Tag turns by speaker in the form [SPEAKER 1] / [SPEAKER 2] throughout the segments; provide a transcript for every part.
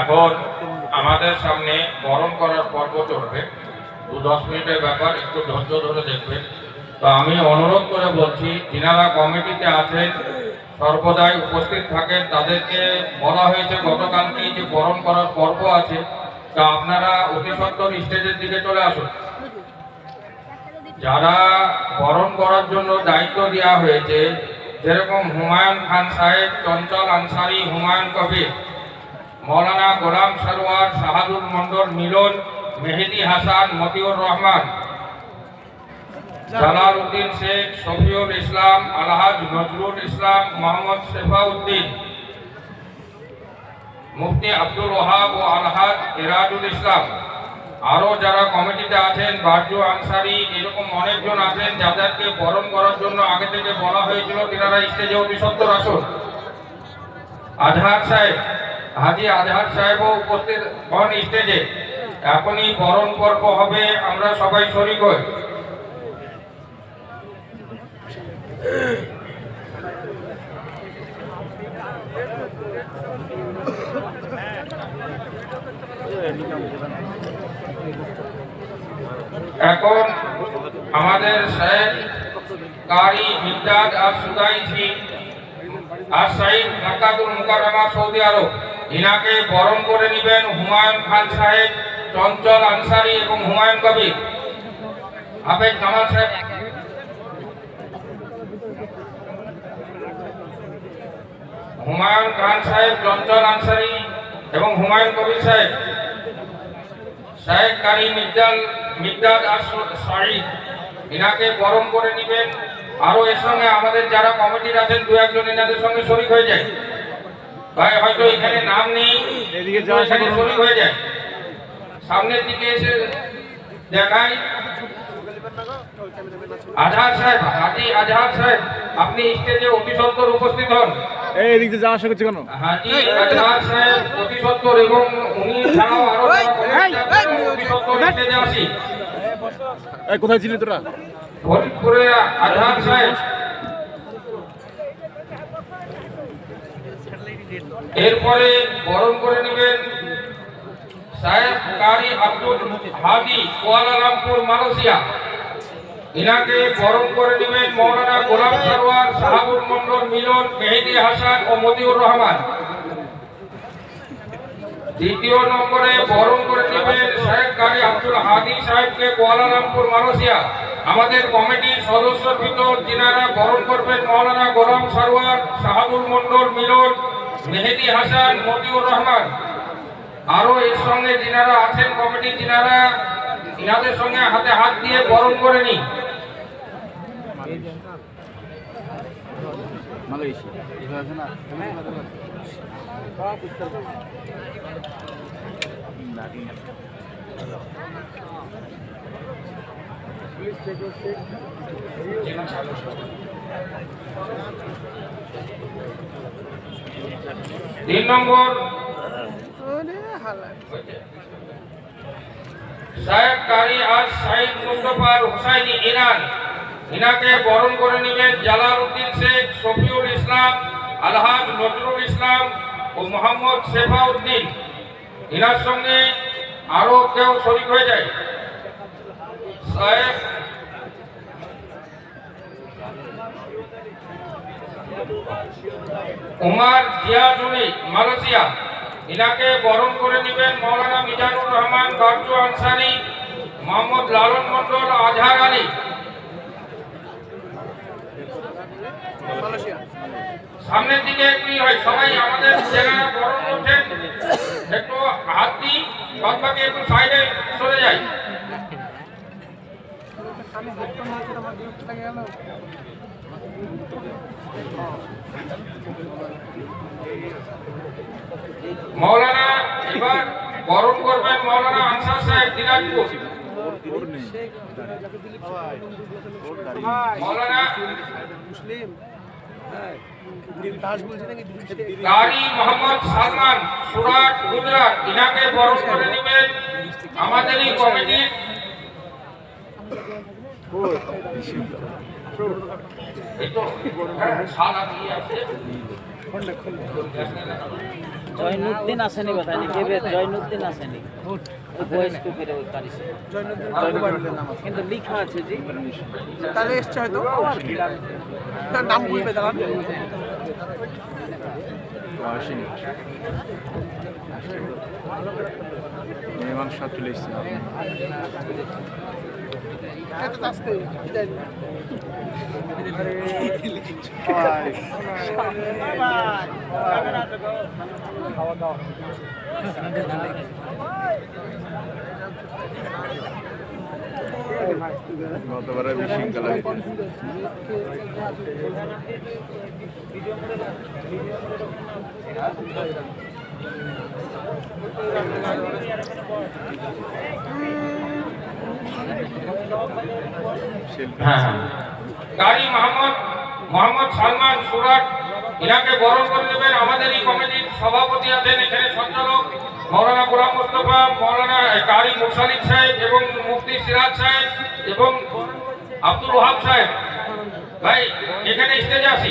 [SPEAKER 1] এখন আমাদের সামনে বরণ করার পর্ব চলবে। দু দশ মিনিটের ব্যাপার, একটু ধৈর্য ধরে দেখবেন। তো আমি অনুরোধ করে বলছি, যিনারা কমিটিতে আছেন, সর্বদাই উপস্থিত থাকেন। তাদেরকে বলা হয়েছে গতকালকে যে বরণ করার পর্ব আছে, তা আপনারা অতি সত্তর স্টেজের দিকে চলে আসুন। যারা বরণ করার জন্য দায়িত্ব দেওয়া হয়েছে, যেরকম হুমায়ুন খান সাহেব, চঞ্চল আনসারি, হুমায়ুন কবির মৌলানা গোলাম সরোয়ার শাহাদুল মন্ডল মিলন, মেহেদি হাসান, মতিউর রহমান জালাল উদ্দিন শেখ, শফিউল ইসলাম, আলহাজ নজরুল ইসলাম, মোহাম্মদ শেফাউদ্দিন, মুফতি আব্দুল ওহাব ও আলহাজ এরাজুল ইসলাম। আরও যারা কমিটিতে আছেন বারজু আনসারি, এরকম অনেকজন আছেন, যাদেরকে বরণ করার জন্য আগে থেকে বলা হয়েছিল, তিনারা স্টেজে অতি সত্তর আসুন আজহার সাহেব হাজি আজহার সাহেবও উপস্থিত হন স্টেজে। এখনই বরণ পর্ব হবে, আমরা সবাই শরিক হই। এখন আমাদের শেখ কারি মির্জাদ আর সুদাইছি আর সাইদ মাক্কাতুল মুকাররমা সৌদি আরব। ইনাকে বরণ করে নেবেন হুমায়ুন খান সাহেব, চঞ্চল আনসারি এবং হুমায়ুন কবির। আবেদ কামাল সাহেব। হুমায়ুন খান সাহেব, চঞ্চল আনসারি এবং হুমায়ুন কবির সাহেব। শাহেদ কারি মির্জাল মির্জাদ আর সাইদ ইনাকে বরণ করে নেবেন। আরও এর সঙ্গে আমাদের যারা কমিটির আছেন দু একজন এনাদের সঙ্গে শরিক হয়ে যায়। ভাই হয়তো এখানে নাম নেই
[SPEAKER 2] এদিকে
[SPEAKER 1] এখানে
[SPEAKER 2] সম্ভব
[SPEAKER 1] হয়ে যায় সামনের দিকে এসে দেখাই আজহার সাহেব হাজি আজহার সাহেব আপনি স্টেজে অতি সত্তর উপস্থিত হন
[SPEAKER 2] এই এদিক দিয়ে যাওয়া কেন
[SPEAKER 1] হাজি আজহার সাহেব অতি সত্তর এবং উনি ছাড়াও আরও যারা কমিটিতে আছেন, অতি সত্তর স্টেজে আসি
[SPEAKER 2] কোথায় ছিলি তোরা
[SPEAKER 1] ফরিদপুরে আজহার সাহেব এরপরে বরণ করে নেবেন সাহেব Qari Abdul Hadi Kuala Lumpur, Malaysia. ইনাকে বরণ করে নেবেন মৌলানা গোলাম সরোয়ার, শাহাবুল মন্ডল, মিলন, মেহেদি হাসান ও মতিউর রহমান। দ্বিতীয় নম্বরে বরণ করে নেবেন শেখ কারি আব্দুল হাদি সাহেবকে কুয়ালালামপুর, মালয়েশিয়া। আমাদের কমিটির সদস্যর ভিতর যিনারা বরণ করবেন মৌলানা গোলাম সরোয়ার, শাহাবুল মন্ডল, মিলন মেহেদি হাসান, মতিউর রহমান। আরও এর সঙ্গে যিনারা আছেন কমিটি যিনারা, ইনাদের সঙ্গে হাতে হাত দিয়ে বরণ করে নি তিন নম্বর। সাহেব কারি আজ সাইদ মুস্তফার হুসাইনি ইরান ইনাকে বরণ করে নেবেন জালাল শেখ, শফিউল ইসলাম, আলহাজ নজরুল ইসলাম ও মোহাম্মদ শেফাউদ্দিন। ইনার সঙ্গে আরও কেউ শরিক হয়ে যায়? সাহেব উমার জিয়াজুলি মালয়েশিয়া। ইনাকে বরণ করে নেবেন মৌলানা মিজানুর রহমান বাবজু আনসারি, মোহাম্মদ লালন মন্ডল আজহার আলী। সামনের দিকে একটু হয়, সবাই আমাদের যারা বরণ করছেন। একটু হাত দিই বাদ একটু সাইডে সরে যায় মৌলানা এবার বরণ করবেন মৌলানা আনসার সাহেব দিনাজপুর। মৌলানা কারি মোহাম্মদ সালমান সুরাট গুজরাট ইনাকে বরণ করে নেবেন। আমাদেরই কমিটির এই তো হ্যাঁ, শাল আর ইয়ে আছে।
[SPEAKER 3] জয়নুদ্দিন আসেনি কোথায় নাকি? জয়নুদ্দিন আসেনি। বয়স্ক ফিরে ওই কিন্তু লিখা আছে জি
[SPEAKER 4] তাহলে এসছে হয়তো। তার নাম বুঝবে দাঁড়ান।
[SPEAKER 2] আসেনি। মেহমান সব চলে এসছে।
[SPEAKER 4] এত আসতে
[SPEAKER 2] গতবারে বিশৃঙ্খলা হয়েছে।
[SPEAKER 1] হ্যাঁ হ্যাঁ। গাড়ি মোহাম্মদ মোহাম্মদ সালমান সুরাট ইনাকে বরণ করে দেবেন। আমাদের এই কমিটির সভাপতি আছেন এখানে সঞ্চালক মৌলানা গোলাম মোস্তফা, মৌলানা গাড়ি মুরসালিক সাহেব এবং মুফতি সিরাজ সাহেব এবং আব্দুল ওহাব সাহেব। ভাই, এখানে স্টেজে আসি।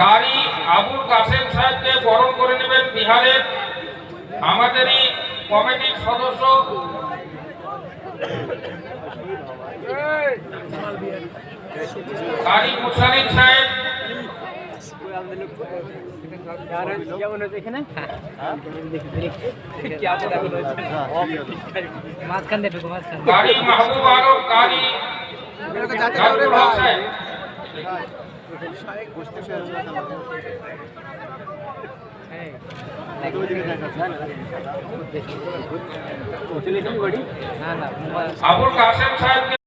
[SPEAKER 1] গাড়ি আবুল কাসেম সাহেবকে বরণ করে নেবেন বিহারের আমাদেরই কমিটির সদস্য। গাড়ি মুসালিম সাহেব।
[SPEAKER 3] মাঝখান দিয়ে ঢুকো মাঝখান
[SPEAKER 1] আবুল কাসেম সাহেবকে